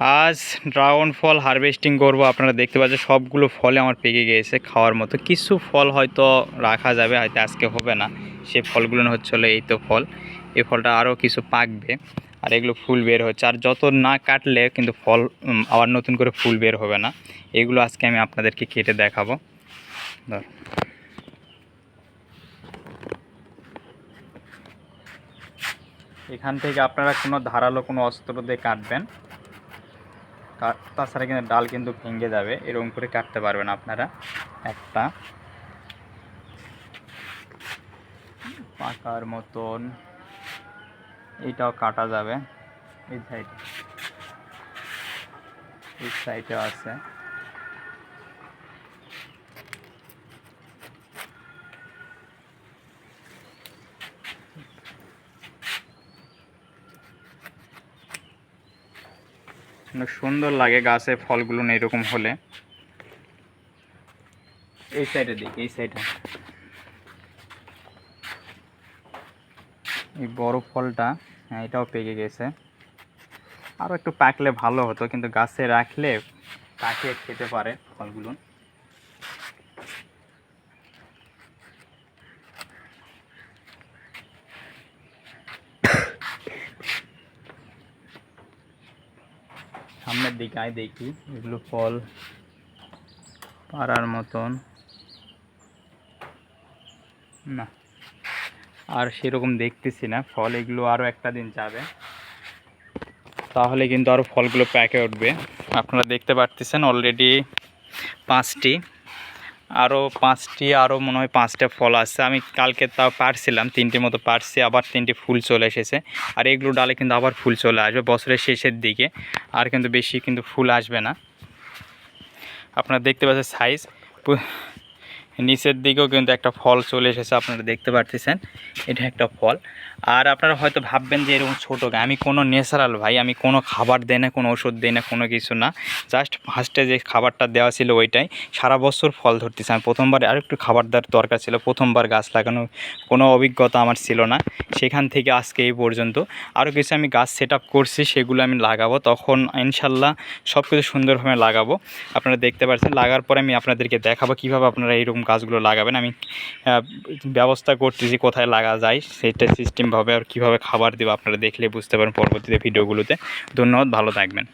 আজ ড্রাগন ফল হারভেস্টিং করব। আপনারা দেখতে পাচ্ছেন, সবগুলো ফলে আমার পেকে গিয়েছে খাওয়ার মতো। কিছু ফল হয়তো রাখা যাবে, হয়তো আজকে হবে না। সে ফলগুলো হচ্ছে এই তো ফল। এই ফলটা আরও কিছু পাকবে আর এগুলো ফুল বের হচ্ছে। আর যত না কাটলে কিন্তু ফল আবার নতুন করে ফুল বের হবে না। এগুলো আজকে আমি আপনাদেরকে কেটে দেখাবো। ধর। এখান থেকে আপনারা কোনো ধারালো কোনো অস্ত্র দিয়ে কাটবেন। তাছাড়া কিন্তু ডাল কিন্তু ভেঙে যাবে, এরকম করে কাটতে পারবেন আপনারা। একটা। পাকার মতন। এটাও কাটা যাবে। এই সাইড এই সাইডেও আছে। অনেক সুন্দর লাগে গাছে ফলগুলো এরকম হলে। এই সাইডে দেখি এই সাইডে এই বড় ফলটা হ্যাঁ এটাও পেকে গেছে। আরও একটু পাকলে ভালো হতো, কিন্তু গাছে রাখলে পাকিয়ে খেতে পারে ফলগুলো। সামনের দিকে আয় দেখি, এগুলো ফল পাড়ার মতন। না, আর সেরকম দেখতেছি না, ফল এগুলো আরও একটা দিন যাবে। তাহলে কিন্তু আরও ফলগুলো প্যাকে উঠবে। আপনারা দেখতে পারতেছেন অলরেডি পাঁচটি। আরও পাঁচটি আরও মনে হয় পাঁচটা ফল আসছে আমি কালকে তাও পারছিলাম তিনটে মতো পারছি, আবার তিনটি ফুল চলে এসেছে। আর এগুলো ডালে কিন্তু আবার ফুল চলে আসবে বছরের শেষের দিকে। আর কিন্তু বেশি কিন্তু ফুল আসবে না। আপনারা দেখতে পাচ্ছেন সাইজ নিচের দিকেও কিন্তু একটা ফল চলে এসেছে, আপনারা দেখতে পারতেছেন। এটা একটা ফল। আর আপনারা হয়তো ভাববেন যে এরকম ছোটো আমি কোনো ন্যাচারাল ভাই, আমি কোনো খাবার দেই না, কোনো ওষুধ দিই না, কোনো কিছু না। জাস্ট ফার্স্টে যে খাবারটা দেওয়া ছিল ওইটাই। সারা বছর ফল ধরতেছে। আমি প্রথমবার আর একটু খাবার দেওয়ার দরকার ছিল, প্রথমবার গাছ লাগানো কোনো অভিজ্ঞতা আমার ছিল না। সেখান থেকে আজকে এই পর্যন্ত। আরও কিছু আমি গাছ সেট করছি, সেগুলো আমি লাগাবো। তখন ইনশাল্লাহ সব কিছু সুন্দরভাবে লাগাবো। আপনারা দেখতে পাচ্ছেন লাগার পরে আমি আপনাদেরকে দেখাবো কীভাবে আপনারা এইরকম গাছগুলো লাগাবেন, আমি ব্যবস্থা করতেছি কোথায় লাগা যায়, সেটা সিস্টেমভাবে আর কীভাবে খাবার দেবো আপনারা দেখলে বুঝতে পারেন পরবর্তীতে ভিডিওগুলোতে। ধন্যবাদ, ভালো থাকবেন।